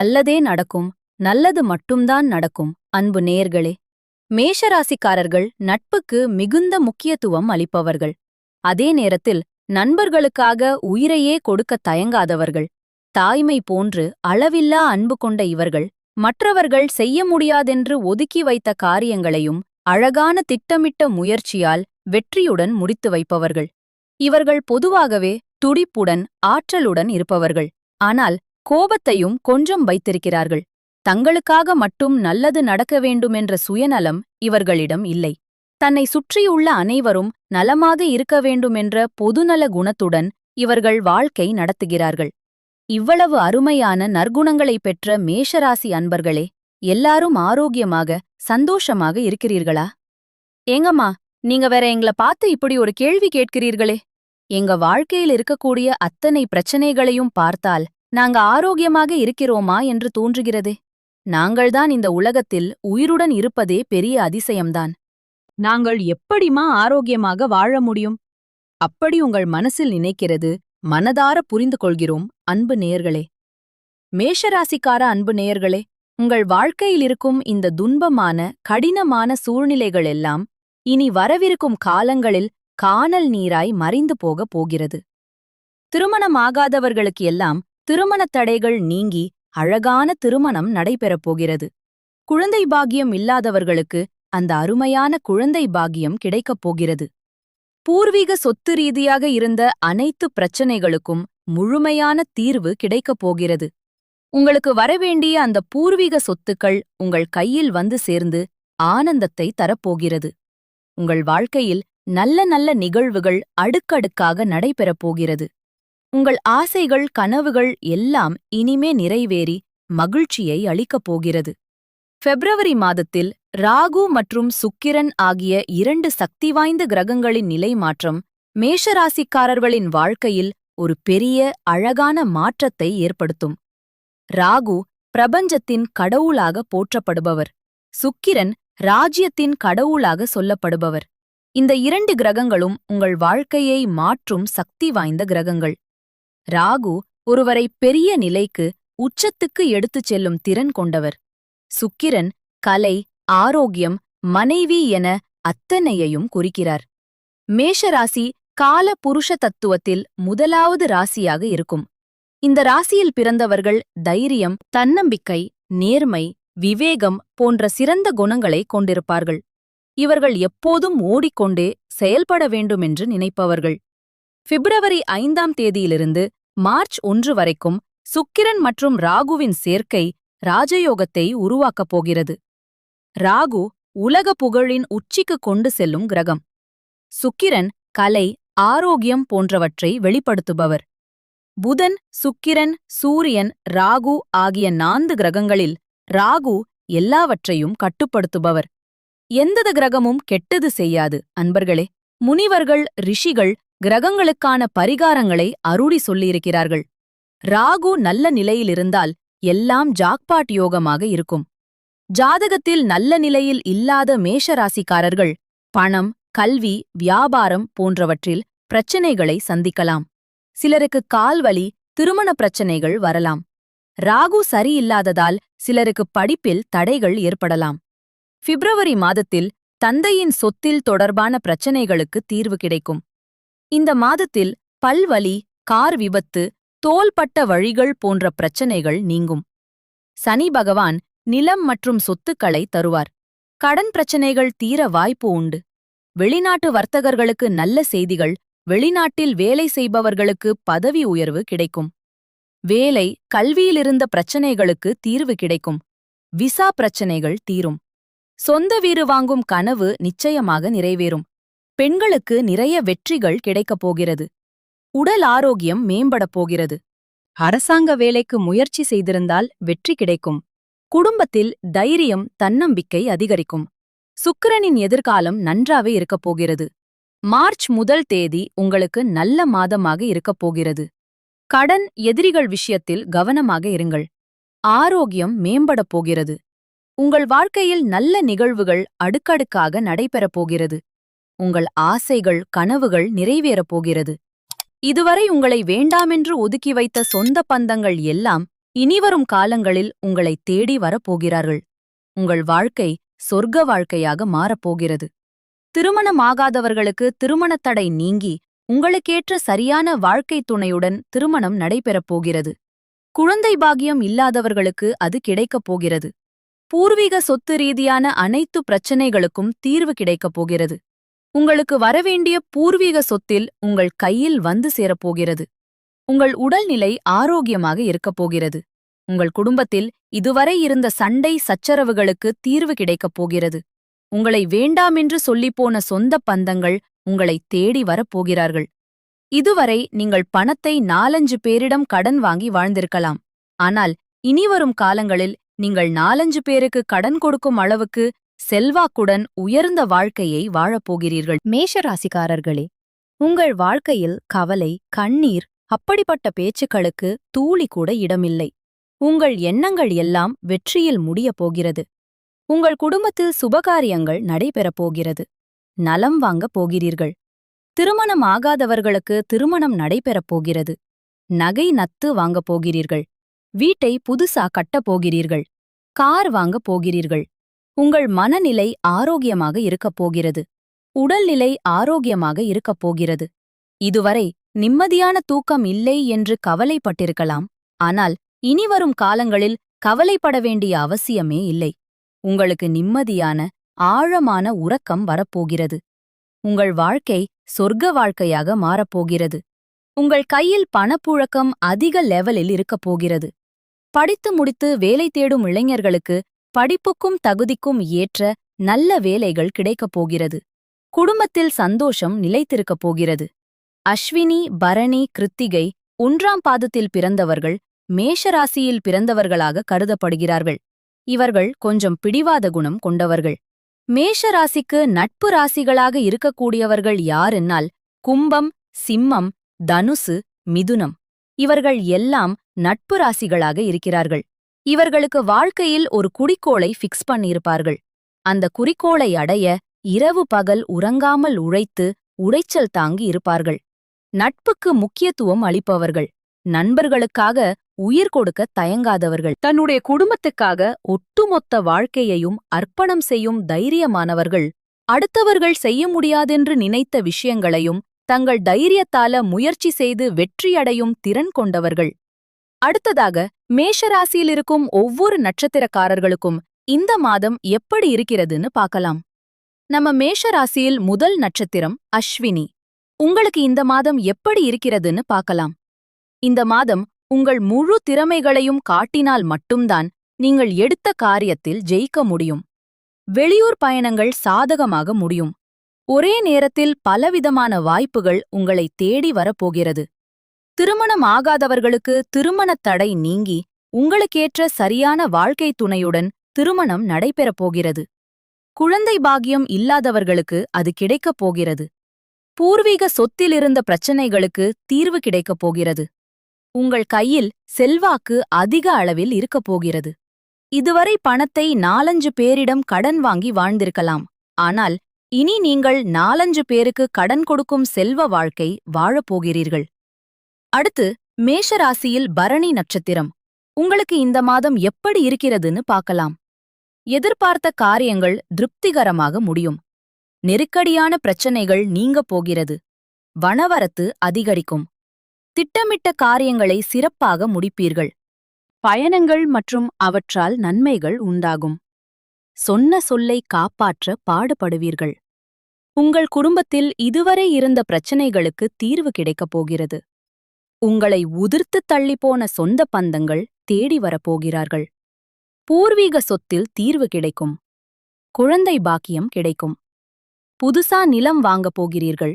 நல்லதே நடக்கும் நல்லது மட்டும்தான் நடக்கும் அன்பு நேயர்களே. மேஷராசிக்காரர்கள் நட்புக்கு மிகுந்த முக்கியத்துவம் அளிப்பவர்கள். அதே நேரத்தில் நண்பர்களுக்காக உயிரையே கொடுக்க தயங்காதவர்கள். தாய்மை போன்று அளவில்லா அன்பு கொண்ட இவர்கள் மற்றவர்கள் செய்ய முடியாதென்று ஒதுக்கி வைத்த காரியங்களையும் அழகான திட்டமிட்ட முயற்சியால் வெற்றியுடன் முடித்து வைப்பவர்கள். இவர்கள் பொதுவாகவே துடிப்புடன் ஆற்றலுடன் இருப்பவர்கள். ஆனால் கோபத்தையும் கொஞ்சம் வைத்திருக்கிறார்கள். தங்களுக்காக மட்டும் நல்லது நடக்க வேண்டுமென்ற சுயநலம் இவர்களிடம் இல்லை. தன்னை சுற்றியுள்ள அனைவரும் நலமாக இருக்க வேண்டுமென்ற பொதுநல குணத்துடன் இவர்கள் வாழ்க்கை நடத்துகிறார்கள். இவ்வளவு அருமையான நற்குணங்களை பெற்ற மேஷராசி அன்பர்களே எல்லாரும் ஆரோக்கியமாக சந்தோஷமாக இருக்கிறீர்களா? ஏங்கம்மா நீங்க வேற எங்களை பார்த்து இப்படி ஒரு கேள்வி கேட்கிறீர்களே. எங்க வாழ்க்கையில் இருக்கக்கூடிய அத்தனை பிரச்சனைகளையும் பார்த்தால் நாங்க ஆரோக்கியமாக இருக்கிறோமா என்று தோன்றுகிறதே. நாங்கள்தான் இந்த உலகத்தில் உயிருடன் இருப்பதே பெரிய அதிசயம்தான். நாங்கள் எப்படிமா ஆரோக்கியமாக வாழ முடியும்? அப்படி உங்கள் மனசில் நினைக்கிறது மனதார புரிந்து கொள்கிறோம் அன்பு நேயர்களே. மேஷராசிக்கார அன்பு நேயர்களே உங்கள் வாழ்க்கையில் இருக்கும் இந்த துன்பமான கடினமான சூழ்நிலைகள் எல்லாம் இனி வரவிருக்கும் காலங்களில் காணல் நீராய் மறைந்து போகப் போகிறது. திருமணமாகாதவர்களுக்கு எல்லாம் திருமணத் தடைகள் நீங்கி அழகான திருமணம் நடைபெறப் போகிறது. குழந்தை பாகியம் இல்லாதவர்களுக்கு அந்த அருமையான குழந்தை பாகியம் கிடைக்கப் போகிறது. பூர்வீக சொத்து ரீதியாக இருந்த அனைத்து பிரச்சனைகளுக்கும் முழுமையான தீர்வு கிடைக்கப் போகிறது. உங்களுக்கு வரவேண்டிய அந்த பூர்வீக சொத்துக்கள் உங்கள் கையில் வந்து சேர்ந்து ஆனந்தத்தை தரப்போகிறது உங்கள் வாழ்க்கையில் நல்ல நல்ல நிகழ்வுகள் அடுக்கடுக்காக நடைபெறப் போகிறது. உங்கள் ஆசைகள் கனவுகள் எல்லாம் இனிமே நிறைவேறி மகிழ்ச்சியை அளிக்கப் போகிறது. பிப்ரவரி மாதத்தில் ராகு மற்றும் சுக்கிரன் ஆகிய இரண்டு சக்தி வாய்ந்த கிரகங்களின் நிலை மாற்றம் மேஷராசிக்காரர்களின் வாழ்க்கையில் ஒரு பெரிய அழகான மாற்றத்தை ஏற்படுத்தும். ராகு பிரபஞ்சத்தின் கடவுளாக போற்றப்படுபவர். சுக்கிரன் ராஜ்யத்தின் கடவுளாக சொல்லப்படுபவர். இந்த இரண்டு கிரகங்களும் உங்கள் வாழ்க்கையை மாற்றும் சக்தி வாய்ந்த கிரகங்கள். ராகு ஒருவரை பெரிய நிலைக்கு உச்சத்துக்கு எடுத்துச் செல்லும் திறன் கொண்டவர். சுக்கிரன் கலை ஆரோக்கியம் மனைவி என அத்தனையையும் குறிக்கிறார். மேஷராசி கால புருஷ தத்துவத்தில் முதலாவது ராசியாக இருக்கும். இந்த ராசியில் பிறந்தவர்கள் தைரியம் தன்னம்பிக்கை நேர்மை விவேகம் போன்ற சிறந்த குணங்களை கொண்டிருப்பார்கள். இவர்கள் எப்போதும் ஓடிக்கொண்டே செயல்பட வேண்டுமென்று நினைப்பவர்கள். பிப்ரவரி ஐந்தாம் தேதியிலிருந்து மார்ச் ஒன்று வரைக்கும் சுக்கிரன் மற்றும் ராகுவின் சேர்க்கை ராஜயோகத்தை உருவாக்கப் போகிறது. ராகு உலக புகழின் உச்சிக்கு கொண்டு செல்லும் கிரகம். சுக்கிரன் கலை ஆரோக்கியம் போன்றவற்றை வெளிப்படுத்துபவர். புதன் சுக்கிரன் சூரியன் ராகு ஆகிய நான்கு கிரகங்களில் ராகு எல்லாவற்றையும் கட்டுப்படுத்துபவர். எந்தத கிரகமும் கெட்டது செய்யாது. அன்பர்களே முனிவர்கள் ரிஷிகள் கிரகங்களுக்கான பரிகாரங்களை அருளி சொல்லியிருக்கிறார்கள். ராகு நல்ல நிலையிலிருந்தால் எல்லாம் ஜாக்பாட் யோகமாக இருக்கும். ஜாதகத்தில் நல்ல நிலையில் இல்லாத மேஷராசிக்காரர்கள் பணம் கல்வி வியாபாரம் போன்றவற்றில் பிரச்சனைகளை சந்திக்கலாம். சிலருக்கு கால்வலி திருமண பிரச்சனைகள் வரலாம். ராகு சரியில்லாததால் சிலருக்கு படிப்பில் தடைகள் ஏற்படலாம். பிப்ரவரி மாதத்தில் தந்தையின் சொத்தில் தொடர்பான பிரச்சனைகளுக்கு தீர்வு கிடைக்கும். இந்த மாதத்தில் பல்வலி கார் விபத்து தோள்பட்ட வழிகள் போன்ற பிரச்சனைகள் நீங்கும். சனி பகவான் நிலம் மற்றும் சொத்துக்களை தருவார். கடன் பிரச்சனைகள் தீர வாய்ப்பு உண்டு. வெளிநாட்டு வர்த்தகர்களுக்கு நல்ல செய்திகள் வெளிநாட்டில் வேலை செய்பவர்களுக்கு பதவி உயர்வு கிடைக்கும். வேலை கல்வியிலிருந்த பிரச்சனைகளுக்கு தீர்வு கிடைக்கும். விசா பிரச்சனைகள் தீரும். சொந்த வீடு வாங்கும் கனவு நிச்சயமாக நிறைவேறும். பெண்களுக்கு நிறைய வெற்றிகள் கிடைக்கப் போகிறது. உடல் ஆரோக்கியம் மேம்படப் போகிறது. அரசாங்க வேலைக்கு முயற்சி செய்திருந்தால் வெற்றி கிடைக்கும். குடும்பத்தில் தைரியம் தன்னம்பிக்கை அதிகரிக்கும். சுக்கிரனின் எதிர்காலம் நன்றாவே இருக்கப் போகிறது. மார்ச் முதல் தேதி உங்களுக்கு நல்ல மாதமாக இருக்கப் போகிறது. கடன் எதிரிகள் விஷயத்தில் கவனமாக இருங்கள். ஆரோக்கியம் மேம்படப் போகிறது. உங்கள் வாழ்க்கையில் நல்ல நிகழ்வுகள் அடுக்கடுக்காக நடைபெறப் போகிறது. உங்கள் ஆசைகள் கனவுகள் நிறைவேறப் போகிறது. இதுவரை உங்களை வேண்டாமென்று ஒதுக்கி வைத்த சொந்த பந்தங்கள் எல்லாம் இனிவரும் காலங்களில் உங்களை தேடி வரப்போகிறார்கள் உங்கள் வாழ்க்கை சொர்க்க வாழ்க்கையாக மாறப்போகிறது திருமணமாகாதவர்களுக்கு திருமணத் தடை நீங்கி உங்களுக்கேற்ற சரியான வாழ்க்கைத் துணையுடன் திருமணம் நடைபெறப் போகிறது. குழந்தை பாகியம் இல்லாதவர்களுக்கு அது கிடைக்கப் போகிறது. பூர்வீக சொத்து ரீதியான அனைத்து பிரச்சனைகளுக்கும் தீர்வு கிடைக்கப் போகிறது. உங்களுக்கு வரவேண்டிய பூர்வீக சொத்தில் உங்கள் கையில் வந்து சேரப்போகிறது. உங்கள் உடல்நிலை ஆரோக்கியமாக இருக்கப் போகிறது. உங்கள் குடும்பத்தில் இதுவரை இருந்த சண்டை சச்சரவுகளுக்கு தீர்வு கிடைக்கப் போகிறது. உங்களை வேண்டாமென்று சொல்லிப்போன சொந்த பந்தங்கள் உங்களை தேடி வரப்போகிறார்கள் இதுவரை நீங்கள் பணத்தை நாலஞ்சு பேரிடம் கடன் வாங்கி வாழ்ந்திருக்கலாம். ஆனால் இனிவரும் காலங்களில் நீங்கள் நாலஞ்சு பேருக்கு கடன் கொடுக்கும் அளவுக்கு செல்வாக்குடன் உயர்ந்த வாழ்க்கையை வாழப்போகிறீர்கள் மேஷராசிக்காரர்களே உங்கள் வாழ்க்கையில் கவலை கண்ணீர் அப்படிப்பட்ட பேச்சுக்களுக்கு தூளி கூட இடமில்லை. உங்கள் எண்ணங்கள் எல்லாம் வெற்றியில் முடியப் போகிறது. உங்கள் குடும்பத்தில் சுபகாரியங்கள் நடைபெறப் போகிறது. நலம் வாங்கப் போகிறீர்கள். திருமணம் ஆகாதவர்களுக்கு திருமணம் நடைபெறப் போகிறது. நகை நத்து வாங்கப் போகிறீர்கள். வீட்டை புதுசா கட்டப் போகிறீர்கள். கார் வாங்கப் போகிறீர்கள். உங்கள் மனநிலை ஆரோக்கியமாக இருக்கப் போகிறது. உடல்நிலை ஆரோக்கியமாக இருக்கப் போகிறது. இதுவரை நிம்மதியான தூக்கம் இல்லை என்று கவலைப்பட்டிருக்கலாம். ஆனால் இனிவரும் காலங்களில் கவலைப்பட வேண்டிய அவசியமே இல்லை. உங்களுக்கு நிம்மதியான ஆழமான உறக்கம் வரப்போகிறது. உங்கள் வாழ்க்கை சொர்க்க வாழ்க்கையாக மாறப்போகிறது உங்கள் கையில் பணப்புழக்கம் அதிக லெவலில் இருக்கப் போகிறது. படித்து முடித்து வேலை தேடும் இளைஞர்களுக்கு படிப்புக்கும் தகுதிக்கும் ஏற்ற நல்ல வேலைகள் கிடைக்கப் போகிறது. குடும்பத்தில் சந்தோஷம் நிலைத்திருக்கப் போகிறது. அஸ்வினி பரணி கிருத்திகை ஒன்றாம் பாதத்தில் பிறந்தவர்கள் மேஷராசியில் பிறந்தவர்களாக கருதப்படுகிறார்கள். இவர்கள் கொஞ்சம் பிடிவாத குணம் கொண்டவர்கள். மேஷ ராசிக்கு நட்பு ராசிகளாக இருக்கக்கூடியவர்கள் யாரென்னால் கும்பம் சிம்மம் தனுசு மிதுனம். இவர்கள் எல்லாம் நட்பு ராசிகளாக இருக்கிறார்கள். இவர்களுக்கு வாழ்க்கையில் ஒரு குறிக்கோளை ஃபிக்ஸ் பண்ணியிருப்பார்கள். அந்த குறிக்கோளை அடைய இரவு பகல் உறங்காமல் உழைத்து உடைச்சல் தாங்கி இருப்பார்கள். நட்புக்கு முக்கியத்துவம் அளிப்பவர்கள். நண்பர்களுக்காக உயிர் கொடுக்க தயங்காதவர்கள். தன்னுடைய குடும்பத்துக்காக ஒட்டுமொத்த வாழ்க்கையையும் அர்ப்பணம் செய்யும் தைரியமானவர்கள். அடுத்தவர்கள் செய்ய முடியாதென்று நினைத்த விஷயங்களையும் தங்கள் தைரியத்தால முயற்சி செய்து வெற்றியடையும் திறன் கொண்டவர்கள். அடுத்ததாக மேஷராசியில் இருக்கும் ஒவ்வொரு நட்சத்திரக்காரர்களுக்கும் இந்த மாதம் எப்படி இருக்கிறதுன்னு பார்க்கலாம். நம்ம மேஷராசியில் முதல் நட்சத்திரம் அஸ்வினி. உங்களுக்கு இந்த மாதம் எப்படி இருக்கிறதுன்னு பார்க்கலாம். இந்த மாதம் உங்கள் முழு திறமைகளையும் காட்டினால் மட்டும்தான் நீங்கள் எடுத்த காரியத்தில் ஜெயிக்க முடியும். வெளியூர் பயணங்கள் சாதகமாக முடியும். ஒரே நேரத்தில் பலவிதமான வாய்ப்புகள் உங்களை தேடி வரப்போகிறது. திருமணம் ஆகாதவர்களுக்கு திருமணத் தடை நீங்கி உங்களுக்கேற்ற சரியான வாழ்க்கைத் துணையுடன் திருமணம் நடைபெறப் போகிறது. குழந்தை பாக்கியம் இல்லாதவர்களுக்கு அது கிடைக்கப் போகிறது. பூர்வீக சொத்திலிருந்த பிரச்சனைகளுக்கு தீர்வு கிடைக்கப் போகிறது. உங்கள் கையில் செல்வாக்கு அதிக அளவில் இருக்கப் போகிறது. இதுவரை பணத்தை நாலஞ்சு பேரிடம் கடன் வாங்கி வாழ்ந்திருக்கலாம். ஆனால் இனி நீங்கள் நாலஞ்சு பேருக்கு கடன் கொடுக்கும் செல்வ வாழ்க்கை வாழப்போகிறீர்கள் அடுத்து மேஷராசியில் பரணி நட்சத்திரம். உங்களுக்கு இந்த மாதம் எப்படி இருக்கிறதுன்னு பார்க்கலாம். எதிர்பார்த்த காரியங்கள் திருப்திகரமாக முடியும். நெருக்கடியான பிரச்சனைகள் நீங்கப் போகிறது. வனவரத்து அதிகரிக்கும். திட்டமிட்ட காரியங்களை சிறப்பாக முடிப்பீர்கள். பயணங்கள் மற்றும் அவற்றால் நன்மைகள் உண்டாகும். சொன்ன சொல்லை காப்பாற்ற பாடுபடுவீர்கள். உங்கள் குடும்பத்தில் இதுவரை இருந்த பிரச்சனைகளுக்கு தீர்வு கிடைக்கப் போகிறது. உங்களை உதிர்த்துத் தள்ளிப்போன சொந்த பந்தங்கள் தேடி வரப்போகிறார்கள். பூர்வீக சொத்தில் தீர்வு கிடைக்கும். குழந்தை பாக்கியம் கிடைக்கும். புதுசா நிலம் வாங்கப் போகிறீர்கள்.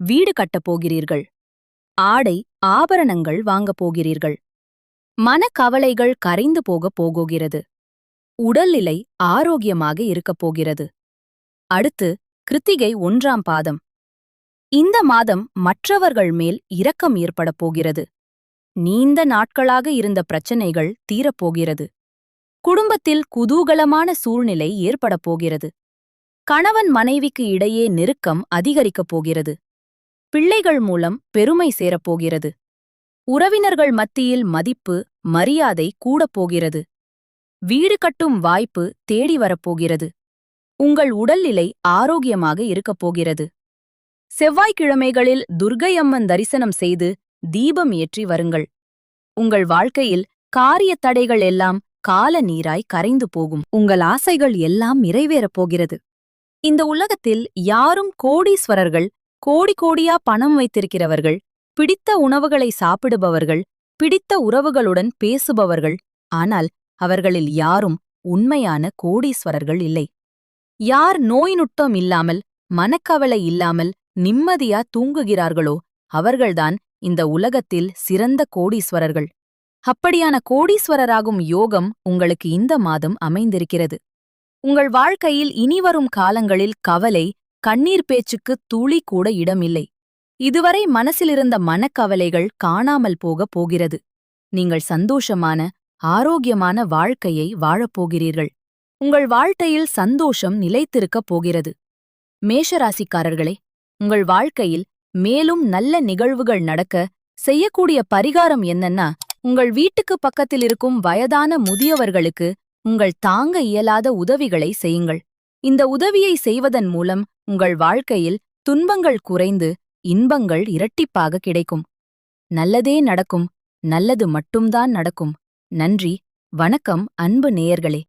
வீடு கட்டப் போகிறீர்கள். ஆடை ஆபரணங்கள் வாங்கப் போகிறீர்கள். மனக்கவலைகள் கரைந்து போகப் போகிறது உடல்நிலை ஆரோக்கியமாக இருக்கப் போகிறது. அடுத்து கிருத்திகை ஒன்றாம் பாதம். இந்த மாதம் மற்றவர்கள் மேல் இரக்கம் ஏற்படப் போகிறது. நீண்ட நாட்களாக இருந்த பிரச்சனைகள் தீரப்போகிறது குடும்பத்தில் குதூகலமான சூழ்நிலை ஏற்படப் போகிறது. கணவன் மனைவிக்கு இடையே நெருக்கம் அதிகரிக்கப் போகிறது. பிள்ளைகள் மூலம் பெருமை சேரப்போகிறது உறவினர்கள் மத்தியில் மதிப்பு மரியாதை கூடப் போகிறது. வீடு கட்டும் வாய்ப்பு தேடி வரப்போகிறது உங்கள் உடல்நிலை ஆரோக்கியமாக இருக்கப் போகிறது. செவ்வாய்க்கிழமைகளில் துர்க்கை அம்மன் தரிசனம் செய்து தீபம் ஏற்றி வருங்கள். உங்கள் வாழ்க்கையில் காரிய தடைகள் எல்லாம் கால நீராய் கரைந்து போகும். உங்கள் ஆசைகள் எல்லாம் நிறைவேறப் போகிறது. இந்த உலகத்தில் யாரும் கோடீஸ்வரர்கள் கோடி கோடியா பணம் வைத்திருக்கிறவர்கள் பிடித்த உணவுகளை சாப்பிடுபவர்கள் பிடித்த உறவுகளுடன் பேசுபவர்கள் ஆனால் அவர்களில் யாரும் உண்மையான கோடீஸ்வரர்கள் இல்லை. யார் நோய்நுட்பம் இல்லாமல் மனக்கவலை இல்லாமல் நிம்மதியா தூங்குகிறார்களோ அவர்கள்தான் இந்த உலகத்தில் சிறந்த கோடீஸ்வரர்கள். அப்படியான கோடீஸ்வரராகும் யோகம் உங்களுக்கு இந்த மாதம் அமைந்திருக்கிறது. உங்கள் வாழ்க்கையில் இனிவரும் காலங்களில் கவலை கண்ணீர் பேச்சுக்கு துளி கூட இடமில்லை. இதுவரை மனசிலிருந்த மனக்கவலைகள் காணாமல் போகப் போகிறது. நீங்கள் சந்தோஷமான ஆரோக்கியமான வாழ்க்கையை வாழப்போகிறீர்கள் உங்கள் வாழ்க்கையில் சந்தோஷம் நிலைத்திருக்கப் போகிறது. மேஷராசிக்காரர்களே உங்கள் வாழ்க்கையில் மேலும் நல்ல நிகழ்வுகள் நடக்க செய்யக்கூடிய பரிகாரம் என்னன்னா உங்கள் வீட்டுக்கு பக்கத்தில் இருக்கும் வயதான முதியவர்களுக்கு உங்கள் தாங்க இயலாத உதவிகளை செய்யுங்கள். இந்த உதவியை செய்வதன் மூலம் உங்கள் வாழ்க்கையில் துன்பங்கள் குறைந்து இன்பங்கள் இரட்டிப்பாக கிடைக்கும். நல்லதே நடக்கும் நல்லது மட்டும்தான் நடக்கும். நன்றி வணக்கம் அன்பு நேயர்களே.